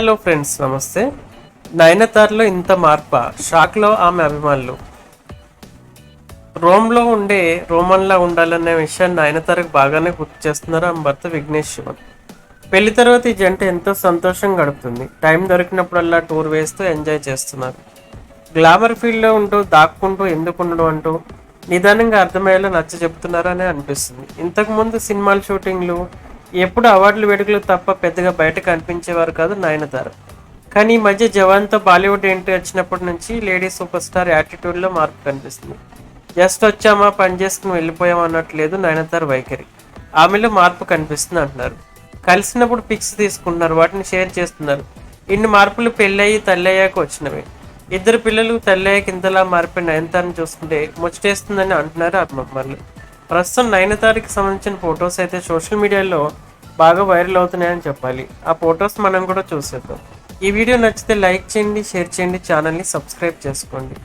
Hello friends నమస్తే. నయనతారలో ఇంత మార్ప? షాక్లో ఆమె అభిమానులు. రోమ్లో ఉండే రోమన్లా ఉండాలనే విషయాన్ని నయనతారకు బాగానే గుర్తు చేస్తున్నారు ఆమె భర్త విఘ్నేష్ శివన్. పెళ్ళి తర్వాత ఈ జంట ఎంతో సంతోషంగా గడుపుతుంది. టైం దొరికినప్పుడల్లా టూర్ వేస్తూ ఎంజాయ్ చేస్తున్నారు. గ్లామర్ ఫీల్డ్లో ఉంటూ దాక్కుంటూ ఎందుకు ఉండడం అంటూ నిదానంగా అర్థమయ్యేలా నచ్చ చెప్తున్నారని అనిపిస్తుంది. ఇంతకుముందు సినిమాల షూటింగ్లు ఎప్పుడు అవార్డులు వేడుకలు తప్ప పెద్దగా బయట కనిపించేవారు కాదు నయనతార. కానీ ఈ మధ్య జవాన్తో బాలీవుడ్ ఎంట్రీ వచ్చినప్పటి నుంచి లేడీ సూపర్ స్టార్ యాటిట్యూడ్లో మార్పు కనిపిస్తుంది. జస్ట్ వచ్చామా పని చేసుకుని వెళ్ళిపోయాం అన్నట్టు లేదు నయనతార వైఖరి. ఆమెలో మార్పు కనిపిస్తుంది అంటున్నారు. కలిసినప్పుడు పిక్స్ తీసుకుంటున్నారు వాటిని షేర్ చేస్తున్నారు. ఇన్ని మార్పులు పెళ్ళయ్యి తల్లయ్యాక వచ్చినవి. ఇద్దరు పిల్లలు తల్లయ్యాక ఇంతలా మారిపోయిన నయనతారని చూస్తుంటే ముచ్చటేస్తుందని అంటున్నారు అభిమానులు. ప్రస్తుతం నయనతారకి సంబంధించిన ఫొటోస్ అయితే సోషల్ మీడియాలో బాగా వైరల్ అవుతున్నాయని చెప్పాలి. ఆ ఫొటోస్ మనం కూడా చూసేద్దాం. ఈ వీడియో నచ్చితే లైక్ చేయండి షేర్ చేయండి ఛానల్ని సబ్స్క్రైబ్ చేసుకోండి.